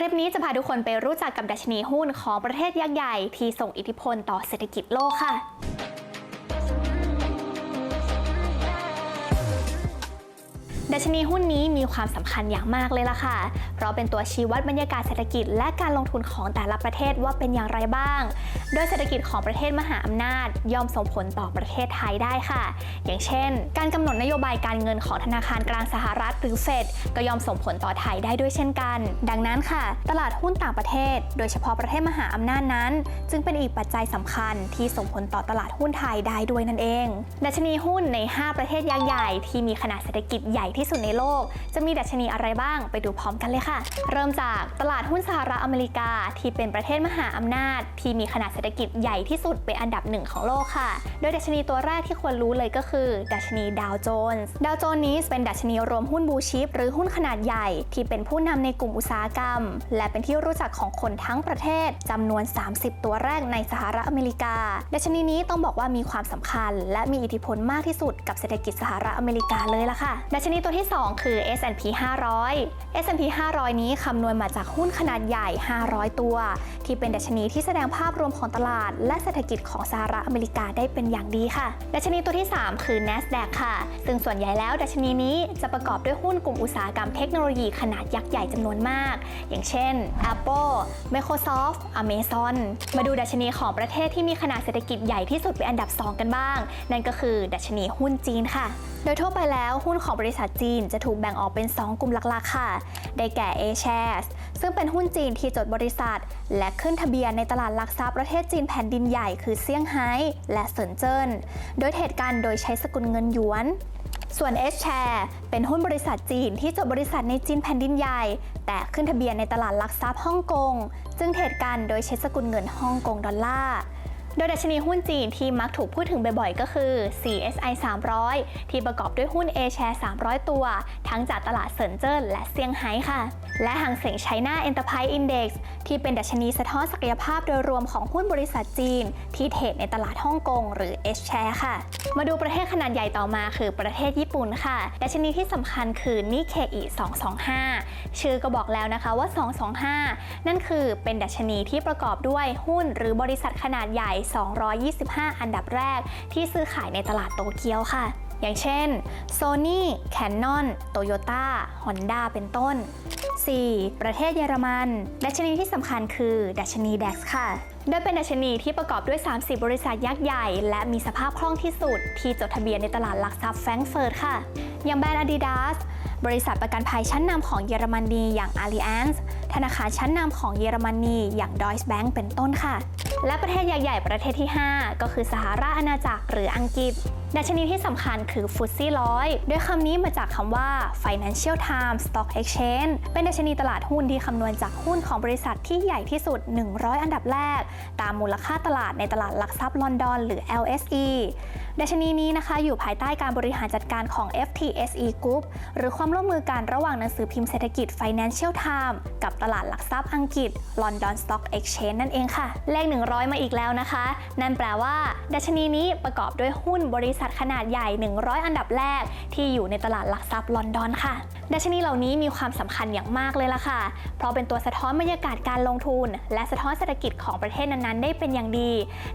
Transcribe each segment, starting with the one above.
คลิปนี้จะพาทุกคนไปรู้จักกับดัชนีหุ้นของประเทศยักษ์ใหญ่ที่ส่งอิทธิพลต่อเศรษฐกิจโลกค่ะ ดัชนีหุ้นนี้มีความสำคัญอย่างมากเลยล่ะค่ะ เพราะเป็นตัวชี้วัดบรรยากาศเศรษฐกิจและการลงทุนของแต่ละประเทศว่าเป็นอย่างไรบ้าง โดยเศรษฐกิจของประเทศมหาอำนาจ ย่อมส่งผลต่อประเทศไทยได้ค่ะ อย่างเช่น การกำหนดนโยบายการเงินของธนาคารกลางสหรัฐหรือเฟดก็ย่อมส่งผลต่อไทยได้ด้วยเช่นกัน ดังนั้นค่ะ ตลาดหุ้นต่างประเทศ โดยเฉพาะประเทศมหาอำนาจนั้น จึงเป็นอีกปัจจัยสำคัญที่ส่งผลต่อตลาดหุ้นไทยได้ด้วยนั่นเอง ดัชนีหุ้นใน 5 ประเทศยักษ์ใหญ่ที่มีขนาดเศรษฐกิจใหญ่ที่สุดในโลก จะมีดัชนีอะไรบ้างไปดูพร้อมกันเลยค่ะ เริ่มจากตลาดหุ้นสหรัฐอเมริกา ที่เป็นประเทศมหาอำนาจ ที่มีขนาดเศรษฐกิจใหญ่ที่สุดเป็นอันดับหนึ่งของโลกค่ะ โดยดัชนีตัวแรกที่ควรรู้เลยก็คือดัชนีดาวโจนส์ดาวโจนส์นี้เป็นดัชนีรวมหุ้นบูชิปหรือหุ้นขนาดใหญ่ ที่เป็นผู้นำในกลุ่มอุตสาหกรรม และเป็นที่รู้จักของคนทั้งประเทศจำนวน 30 ตัวแรกในสหรัฐอเมริกา ดัชนีนี้ต้องบอกว่ามีความสำคัญ และมีอิทธิพลมากที่สุดกับเศรษฐกิจสหรัฐอเมริกาเลยล่ะค่ะ ดัชนีตัวที่ที่ 2 คือ S&P 500 S&P 500 นี้คำนวณมาจากหุ้นขนาดใหญ่ 500 ตัว ที่เป็นดัชนีที่แสดงภาพรวมของตลาด และเศรษฐกิจของสหรัฐอเมริกาได้เป็นอย่างดีค่ะ ดัชนีตัวที่ 3 คือ NASDAQ ค่ะ ซึ่งส่วนใหญ่แล้วดัชนีนี้จะประกอบด้วยหุ้นกลุ่มอุตสาหกรรมเทคโนโลยีขนาดยักษ์ใหญ่จำนวนมาก อย่างเช่น Apple Microsoft Amazon มาดูดัชนีของประเทศที่มีขนาดเศรษฐกิจใหญ่ที่สุดเป็นอันดับ 2 กันบ้าง นั่นก็คือดัชนีหุ้นจีนค่ะ โดยทั่วไปแล้วหุ้นของบริษัทจีนจะถูกแบ่งออกเป็น 2 กลุ่มหลักๆ ค่ะ ได้แก่ A shares ซึ่งเป็นหุ้นจีนที่จดบริษัท และขึ้นทะเบียนในตลาดหลักทรัพย์ประเทศจีนแผ่นดินใหญ่คือเซี่ยงไฮ้และเซินเจิ้น โดยเทรดกันโดยใช้สกุลเงินหยวนส่วน S share เป็นหุ้นบริษัทจีนที่จดบริษัทในจีนแผ่นดินใหญ่ แต่ขึ้นทะเบียนในตลาดหลักทรัพย์ฮ่องกง จึงเทรดกันโดยใช้สกุลเงินฮ่องกงดอลลาร์ โดยดัชนีหุ้นจีนที่มักถูกพูดถึงบ่อยๆ ก็คือ CSI 300 ที่ประกอบด้วยหุ้น A share 300 ตัว ทั้งจากตลาดเซินเจิ้นและเซี่ยงไฮ้ค่ะ และหางเส็ง China Enterprise Index ที่เป็นดัชนีสะท้อนศักยภาพโดยรวมของหุ้นบริษัทจีน ที่เทรดในตลาดฮ่องกงหรือ S share ค่ะ มาดูประเทศขนาดใหญ่ต่อมาคือประเทศญี่ปุ่นค่ะ ดัชนีที่สำคัญคือ Nikkei 225 ชื่อก็บอกแล้วนะคะว่า 225 นั่นคือเป็นดัชนีที่ประกอบด้วยหุ้นหรือบริษัทขนาดใหญ่225 อันดับแรกที่ซื้อขายในตลาดโตเกียวค่ะ อย่างเช่น Sony Canon Toyota Honda เป็นต้น 4. ประเทศเยอรมัน ดัชนีที่สำคัญคือ ดัชนี DAX ค่ะ โดยเป็นดัชนีที่ประกอบด้วย 30 บริษัทยักษ์ใหญ่ และมีสภาพคล่องที่สุด ที่จดทะเบียนในตลาดหลักทรัพย์แฟรงก์เฟิร์ตค่ะ อย่างแบรนด์ Adidas บริษัทประกันภัยชั้นนำของเยอรมนีอย่าง Allianz ธนาคารชั้นนำของเยอรมนีอย่าง Deutsche Bank เป็นต้นค่ะ และประเทศใหญ่ประเทศที่ 5 ก็คือสหราชอาณาจักรหรืออังกฤษดัชนีที่สำคัญคือฟุตซี่ร้อยด้วยคำนี้มาจากคำว่า Financial Times Stock Exchange เป็นดัชนีตลาดหุ้นที่คำนวณจากหุ้นของบริษัทที่ใหญ่ที่สุด 100 อันดับแรก ตามมูลค่าตลาดในตลาดหลักทรัพย์ลอนดอนหรือ LSE ดัชนีนี้นะคะอยู่ภายใต้การบริหารจัดการของ FTSE Group หรือความร่วมมือกันระหว่างหนังสือพิมพ์เศรษฐกิจ Financial Times กับตลาดหลักทรัพย์อังกฤษ London Stock Exchange นั่นเองค่ะ เลข 100 มาอีกแล้วนะคะ นั่นแปลว่า ดัชนีนี้ประกอบด้วยหุ้นบริษัทขนาดใหญ่ 100 อันดับแรกที่อยู่ในตลาดหลักทรัพย์ลอนดอนค่ะ ดัชนีเหล่านี้มีความสำคัญอย่างมากเลยล่ะค่ะ เพราะเป็นตัวสะท้อนบรรยากาศการลงทุน และสะท้อนเศรษฐกิจของประเทศนั้นๆ ได้เป็นอย่างดี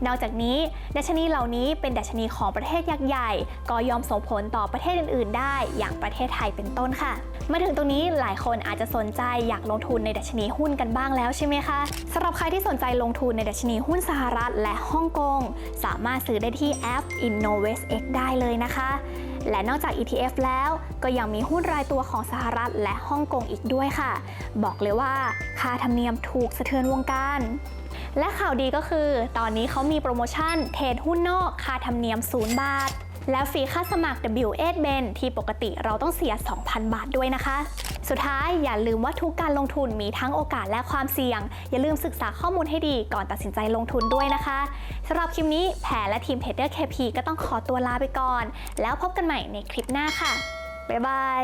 นอกจากนี้ ดัชนีเหล่านี้เป็นดัชนีของประเทศยักษ์ใหญ่ ก็ยอมส่งผลต่อประเทศอื่น ๆ ได้ อย่างประเทศไทยเป็นต้นค่ะ มาถึงตรงนี้หลายคนอาจจะสนใจอยากลงทุนในดัชนีหุ้นกันบ้างแล้วใช่ไหมคะสำหรับใครที่สนใจลงทุนในดัชนีหุ้นสหรัฐ และฮ่องกงสามารถซื้อได้ที่แอป InnovestX ได้เลยนะคะ และนอกจาก ETF แล้วก็ยังมีหุ้นรายตัวของสหรัฐและฮ่องกงอีกด้วยค่ะ บอกเลยว่าค่าธรรมเนียมถูกสะเทือนวงการและข่าวดีก็คือ ตอนนี้เขามีโปรโมชั่นเทรดหุ้นนอกค่าธรรมเนียม 0 บาท แล้วฟรีค่าสมัคร W8 Ben ที่ปกติเราต้องเสีย 2,000 บาทด้วยนะคะ สุดท้ายอย่าลืมว่าทุกการลงทุนมีทั้งโอกาสและความเสี่ยง อย่าลืมศึกษาข้อมูลให้ดีก่อนตัดสินใจลงทุนด้วยนะคะสำหรับคลิปนี้แผรและทีมเทรดเดอร์เคก็ต้องขอตัวลาไปก่อน แล้วพบกันใหม่ในคลิปหน้าค่ะบ๊ายบาย